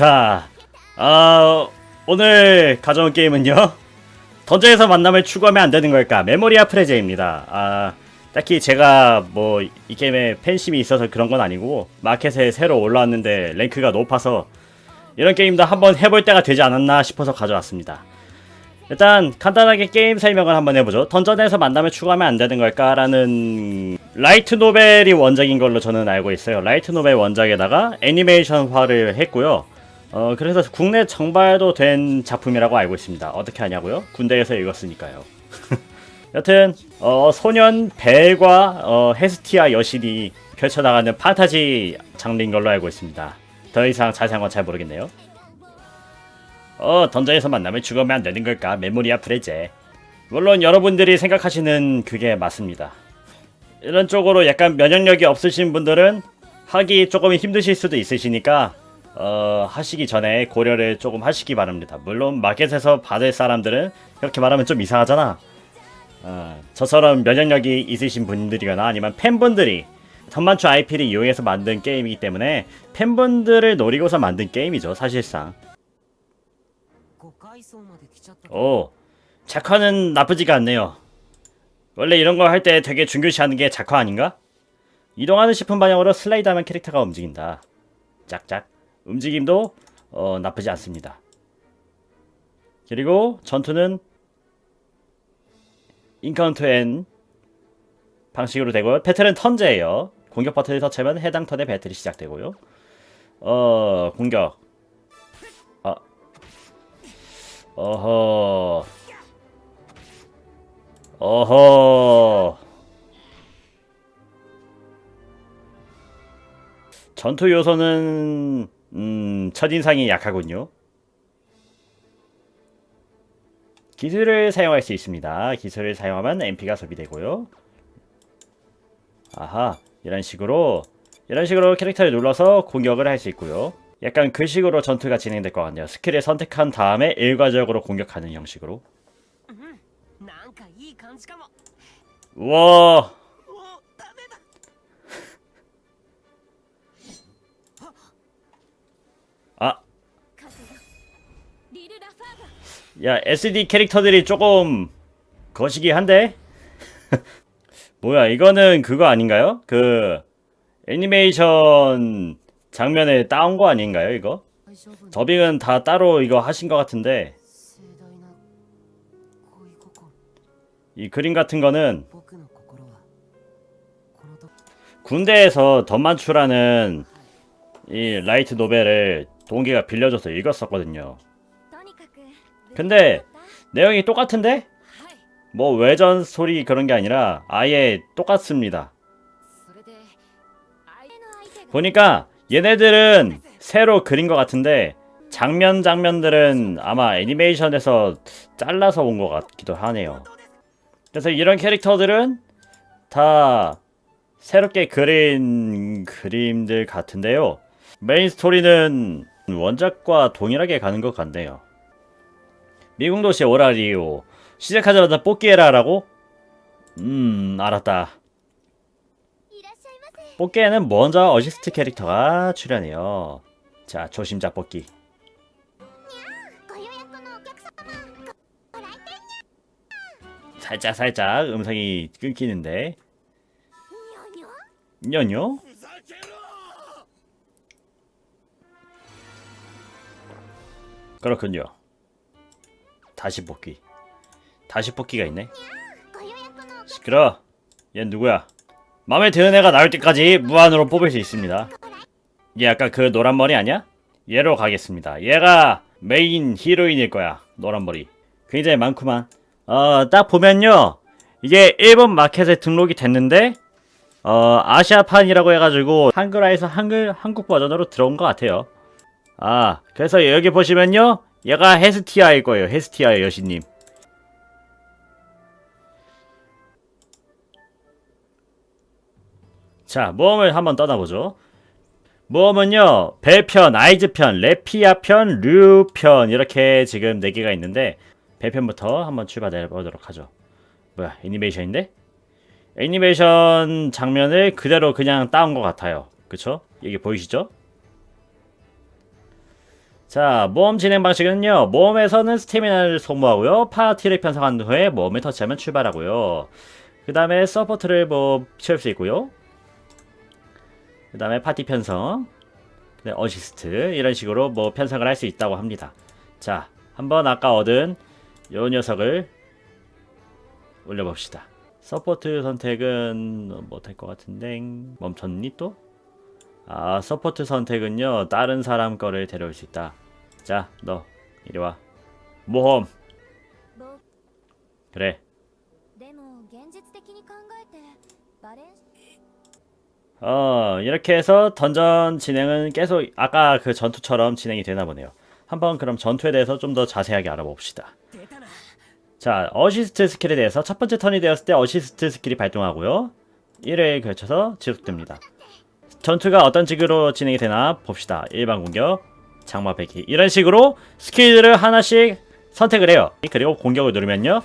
자, 아, 오늘 가져온 게임은요. 던전에서 만남을 추구하면 안 되는 걸까? 메모리아 프레제입니다. 아, 딱히 제가 뭐 이 게임에 팬심이 있어서 그런 건 아니고 마켓에 새로 올라왔는데 랭크가 높아서 이런 게임도 한번 해볼 때가 되지 않았나 싶어서 가져왔습니다. 일단 간단하게 게임 설명을 한번 해보죠. 던전에서 만남을 추구하면 안 되는 걸까라는 라이트 노벨이 원작인 걸로 저는 알고 있어요. 라이트 노벨 원작에다가 애니메이션화를 했고요. 어 그래서 국내 정발도 된 작품이라고 알고 있습니다. 어떻게 하냐고요? 군대에서 읽었으니까요. 여튼 어, 소년 벨과 어, 헤스티아 여신이 펼쳐나가는 판타지 장르인 걸로 알고 있습니다. 더 이상 자세한 건 잘 모르겠네요. 어 던전에서 만나면 죽으면 안 되는 걸까? 메모리아 프레제. 물론 여러분들이 생각하시는 그게 맞습니다. 이런 쪽으로 약간 면역력이 없으신 분들은 하기 조금 힘드실 수도 있으시니까 어, 하시기 전에 고려를 조금 하시기 바랍니다. 물론 마켓에서 받을 사람들은 이렇게 말하면 좀 이상하잖아. 어, 저처럼 면역력이 있으신 분들이거나 아니면 팬분들이 천만추 IP를 이용해서 만든 게임이기 때문에 팬분들을 노리고서 만든 게임이죠, 사실상. 오, 작화는 나쁘지가 않네요. 원래 이런 거 할 때 되게 중요시하는 게 작화 아닌가? 이동하는 싶은 방향으로 슬라이드하면 캐릭터가 움직인다. 짝짝. 움직임도 어, 나쁘지 않습니다 그리고 전투는 인카운트 앤 방식으로 되고요. 패턴은 턴제예요. 공격 버튼을 터치하면 해당 턴의 배틀이 시작되고요. 어 공격. 아 어허 어허 전투 요소는 음, 첫인상이 약하군요. 기술을 사용할 수 있습니다. 기술을 사용하면 MP가 소비되고요. 아하, 이런 식으로 이런 식으로 캐릭터를 눌러서 공격을 할 수 있고요. 약간 그 식으로 전투가 진행될 것 같네요. 스킬을 선택한 다음에 일괄적으로 공격하는 형식으로. 우와, 야 SD 캐릭터들이 조금 거시기 한데? 뭐야 이거는 그거 아닌가요? 그 애니메이션 장면에 따온 거 아닌가요 이거? 더빙은 다 따로 이거 하신 것 같은데 이 그림 같은 거는 군대에서 덤만추라는 이 라이트 노벨을 동기가 빌려줘서 읽었었거든요 근데 내용이 똑같은데? 뭐 외전 소리 그런 게 아니라 아예 똑같습니다. 보니까 얘네들은 새로 그린 것 같은데 장면 장면들은 아마 애니메이션에서 잘라서 온 것 같기도 하네요. 그래서 이런 캐릭터들은 다 새롭게 그린 그림들 같은데요. 메인 스토리는 원작과 동일하게 가는 것 같네요. 미궁 도시 오라리오. 시작하자마자 뽑기해라라고? 음, 알았다. 뽑기에는 먼저 어시스트 캐릭터가 출연해요. 자, 조심자 뽑기. 살짝 살짝 음성이 끊기는데. 연요? 그렇군요. 다시 뽑기. 다시 뽑기가 있네. 시끄러. 얘 누구야? 마음에 드는 애가 나올 때까지 무한으로 뽑을 수 있습니다. 얘 아까 그 노란 머리 아니야? 얘로 가겠습니다. 얘가 메인 히로인일 거야 노란 머리. 굉장히 많구만. 어 딱 보면요. 이게 일본 마켓에 등록이 됐는데 어 아시아판이라고 해가지고 한글화에서 한글 한국 버전으로 들어온 것 같아요. 아 그래서 여기 보시면요. 얘가 헤스티아일 거예요. 헤스티아의 여신님. 자, 모험을 한번 떠나보죠. 모험은요, 벨편, 아이즈편, 레피아편, 류편, 이렇게 지금 4개가 있는데, 벨편부터 한번 출발해 보도록 하죠. 뭐야, 애니메이션인데? 애니메이션 장면을 그대로 그냥 따온 것 같아요. 그쵸? 이게 보이시죠? 자, 모험 진행 방식은요. 모험에서는 스태미나를 소모하고요. 파티를 편성한 후에 모험을 터치하면 출발하고요. 그 다음에 서포트를 뭐 채울 수 있고요. 그 다음에 파티 편성, 네, 어시스트 이런 식으로 뭐 편성을 할 수 있다고 합니다. 자, 한번 아까 얻은 요 녀석을 올려봅시다. 서포트 선택은 못할 것 같은데 멈췄니 또? 아 서포트 선택은요 다른 사람 거를 데려올 수 있다. 자 너 이리와. 모험. 그래. 어 이렇게 해서 던전 진행은 계속 아까 그 전투처럼 진행이 되나 보네요. 한번 그럼 전투에 대해서 좀 더 자세하게 알아봅시다. 자 어시스트 스킬에 대해서 첫 번째 턴이 되었을 때 어시스트 스킬이 발동하고요. 1회에 걸쳐서 지속됩니다. 전투가 어떤 식으로 진행이 되나 봅시다. 일반 공격, 장마 배기 이런 식으로 스킬들을 하나씩 선택을 해요. 그리고 공격을 누르면요.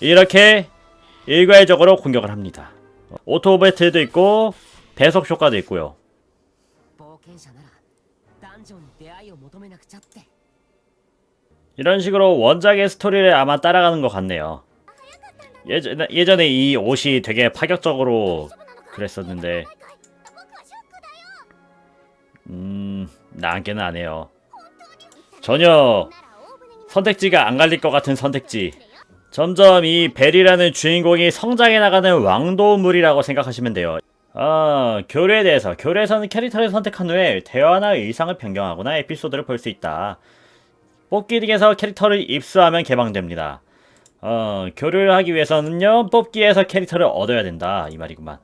이렇게 일괄적으로 공격을 합니다. 오토베틀도 있고 배속 효과도 있고요. 이런 식으로 원작의 스토리를 아마 따라가는 것 같네요. 예전, 예전에 이 옷이 되게 파격적으로 그랬었는데 음, 나한테는 안 해요. 전혀 선택지가 안 갈릴 것 같은 선택지. 점점 이 벨이라는 주인공이 성장해 나가는 왕도물이라고 생각하시면 돼요. 아, 교류에 대해서. 교류에서는 캐릭터를 선택한 후에 대화나 의상을 변경하거나 에피소드를 볼 수 있다. 뽑기 등에서 캐릭터를 입수하면 개방됩니다. 어, 교류를 하기 위해서는요, 뽑기에서 캐릭터를 얻어야 된다. 이 말이구만.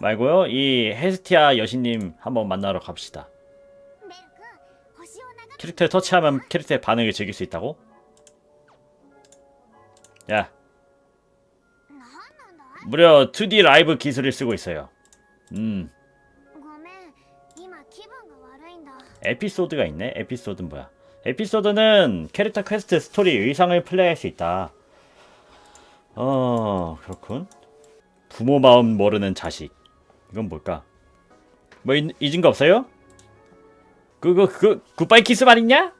말고요, 이 헤스티아 여신님 한번 만나러 갑시다. 캐릭터에 터치하면 캐릭터의 반응을 즐길 수 있다고? 야. 무려 2D 라이브 기술을 쓰고 있어요. 음. 에피소드가 있네? 에피소드는 뭐야? 에피소드는 캐릭터 퀘스트 스토리 의상을 플레이할 수 있다. 어 그렇군. 부모 마음 모르는 자식. 이건 뭘까? 뭐 잊, 잊은 거 없어요? 그거 그 굿바이 키스 말있냐?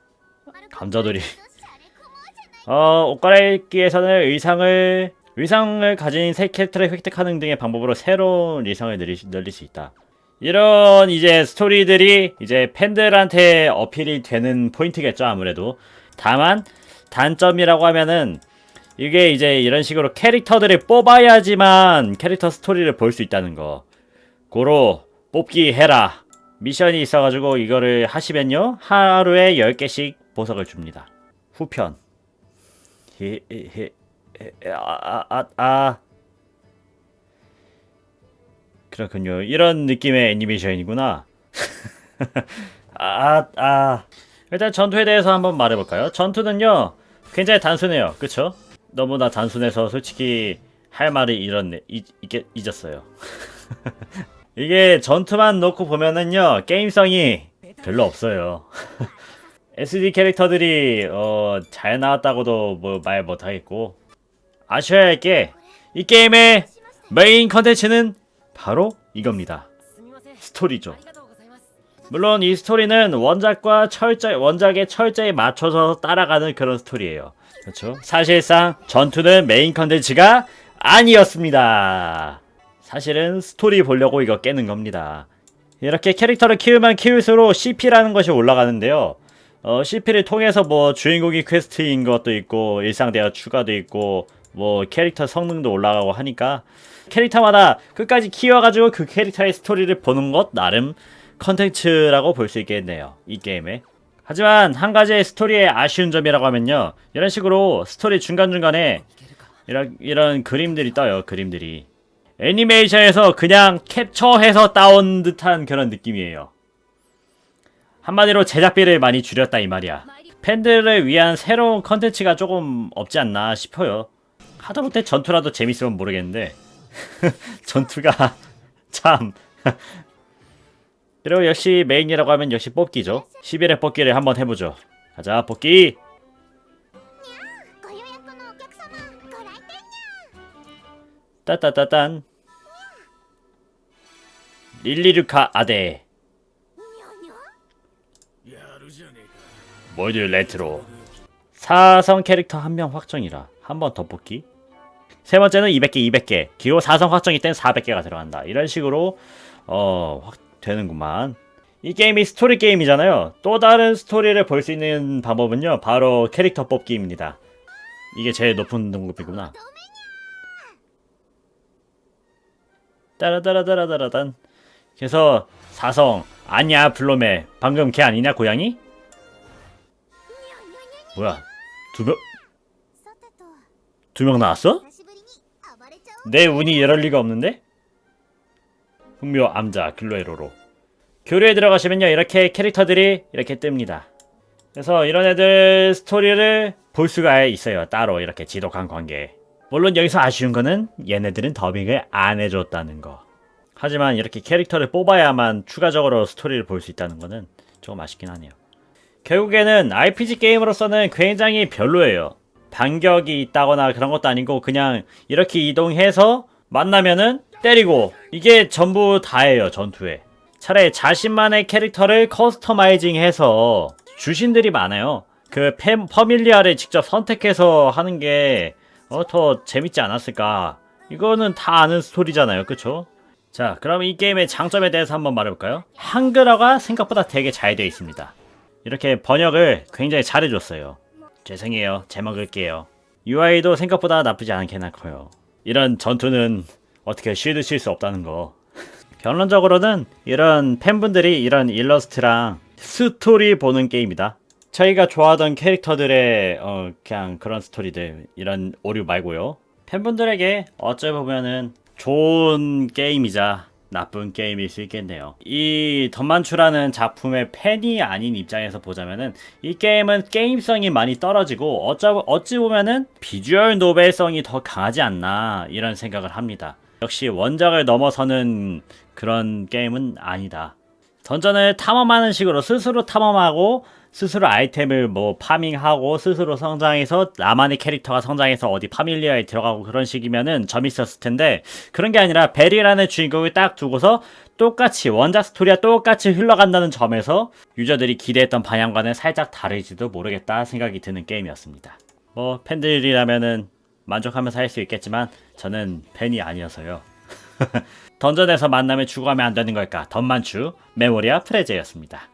감자돌이. 어, 옷 갈아입기에서는 의상을 의상을 가진 새 캐릭터를 획득하는 등의 방법으로 새로운 의상을 늘리, 늘릴 수 있다. 이런 이제 스토리들이 이제 팬들한테 어필이 되는 포인트겠죠 아무래도 다만 단점이라고 하면은 이게 이제 이런 식으로 캐릭터들을 뽑아야지만 캐릭터 스토리를 볼 수 있다는 거 고로 뽑기 해라 미션이 있어가지고 이거를 하시면요. 하루에 10개씩 보석을 줍니다. 후편. 히, 아, 아, 아. 그렇군요. 이런 느낌의 애니메이션이구나. 아, 아. 일단 전투에 대해서 한번 말해볼까요? 전투는요, 굉장히 단순해요. 그쵸? 너무나 단순해서 솔직히 할 말이 이런, 이, 이게, 잊었어요. 이게 전투만 놓고 보면은요 게임성이 별로 없어요. SD 캐릭터들이 어, 잘 나왔다고도 뭐 말 못하겠고 아셔야 할 게 이 게임의 메인 컨텐츠는 바로 이겁니다. 스토리죠. 물론 이 스토리는 원작과 철저히 원작에 철저히 맞춰서 따라가는 그런 스토리예요. 그렇죠? 사실상 전투는 메인 컨텐츠가 아니었습니다. 사실은 스토리 보려고 이거 깨는 겁니다. 이렇게 캐릭터를 키우면 키울수록 CP라는 것이 올라가는데요. 어, CP를 통해서 뭐 주인공이 퀘스트인 것도 있고 일상 대화 추가도 있고 뭐 캐릭터 성능도 올라가고 하니까 캐릭터마다 끝까지 키워가지고 그 캐릭터의 스토리를 보는 것 나름 컨텐츠라고 볼 수 있겠네요. 이 게임에. 하지만 한 가지의 스토리의 아쉬운 점이라고 하면요. 이런 식으로 스토리 중간중간에 이런, 이런 그림들이 떠요. 그림들이. 애니메이션에서 그냥 캡처해서 따온 듯한 그런 느낌이에요. 한마디로 제작비를 많이 줄였다 이 말이야. 팬들을 위한 새로운 컨텐츠가 조금 없지 않나 싶어요. 하다못해 전투라도 재밌으면 모르겠는데 전투가 참 그리고 역시 메인이라고 하면 역시 뽑기죠 11회 뽑기를 한번 해보죠 가자 뽑기 따따따딴. 릴리르카 아데. 모두 레트로. 4성 캐릭터 한 명 확정이라 한 번 더 뽑기. 세 번째는 200개 200개. 기호 4성 확정이 땐 400개가 들어간다. 이런 식으로 어 확 되는구만. 이 게임이 스토리 게임이잖아요. 또 다른 스토리를 볼 수 있는 방법은요. 바로 캐릭터 뽑기입니다. 이게 제일 높은 등급이구나. 따라따라따라따라단. 그래서 사성 아니야 블롬에 방금 걔 아니냐 고양이? 뭐야 두 명? 두 명 나왔어? 내 운이 이럴 리가 없는데? 분묘 암자 글로에로로 교류에 들어가시면요 이렇게 캐릭터들이 이렇게 뜹니다 그래서 이런 애들 스토리를 볼 수가 있어요 따로 이렇게 지독한 관계 물론 여기서 아쉬운 거는 얘네들은 더빙을 안 해줬다는 거. 하지만 이렇게 캐릭터를 뽑아야만 추가적으로 스토리를 볼 수 있다는 거는 조금 아쉽긴 하네요. 결국에는 RPG 게임으로서는 굉장히 별로예요. 반격이 있다거나 그런 것도 아니고 그냥 이렇게 이동해서 만나면은 때리고 이게 전부 다예요 전투에. 차라리 자신만의 캐릭터를 커스터마이징 해서 주신들이 많아요. 그 팸, 퍼밀리아를 직접 선택해서 하는 게 어, 더 재밌지 않았을까 이거는 다 아는 스토리잖아요 그쵸? 자 그럼 이 게임의 장점에 대해서 한번 말해볼까요? 한글화가 생각보다 되게 잘 되어 있습니다 이렇게 번역을 굉장히 잘해줬어요 죄송해요. 제 먹을게요. UI도 생각보다 나쁘지 않게 나고요. 이런 전투는 어떻게 쉴드 칠 수 없다는 거. 결론적으로는 이런 팬분들이 이런 일러스트랑 스토리 보는 게임이다. 저희가 좋아하던 캐릭터들의 어 그냥 그런 스토리들 이런 오류 말고요. 팬분들에게 어찌 보면은 좋은 게임이자 나쁜 게임일 수 있겠네요. 이 덤만추라는 작품의 팬이 아닌 입장에서 보자면은 이 게임은 게임성이 많이 떨어지고 어쩌, 어찌 보면은 비주얼 노벨성이 더 강하지 않나 이런 생각을 합니다. 역시 원작을 넘어서는 그런 게임은 아니다. 던전을 탐험하는 식으로 스스로 탐험하고 스스로 아이템을 뭐 파밍하고 스스로 성장해서 나만의 캐릭터가 성장해서 어디 파밀리아에 들어가고 그런 식이면은 재밌었을 텐데 그런 게 아니라 벨이라는 주인공을 딱 두고서 똑같이 원작 스토리와 똑같이 흘러간다는 점에서 유저들이 기대했던 방향과는 살짝 다르지도 모르겠다 생각이 드는 게임이었습니다. 뭐 팬들이라면은 만족하면서 할 수 있겠지만 저는 팬이 아니어서요. 던전에서 만나면 죽어가면 안 되는 걸까? 던만추 메모리아 프레제였습니다.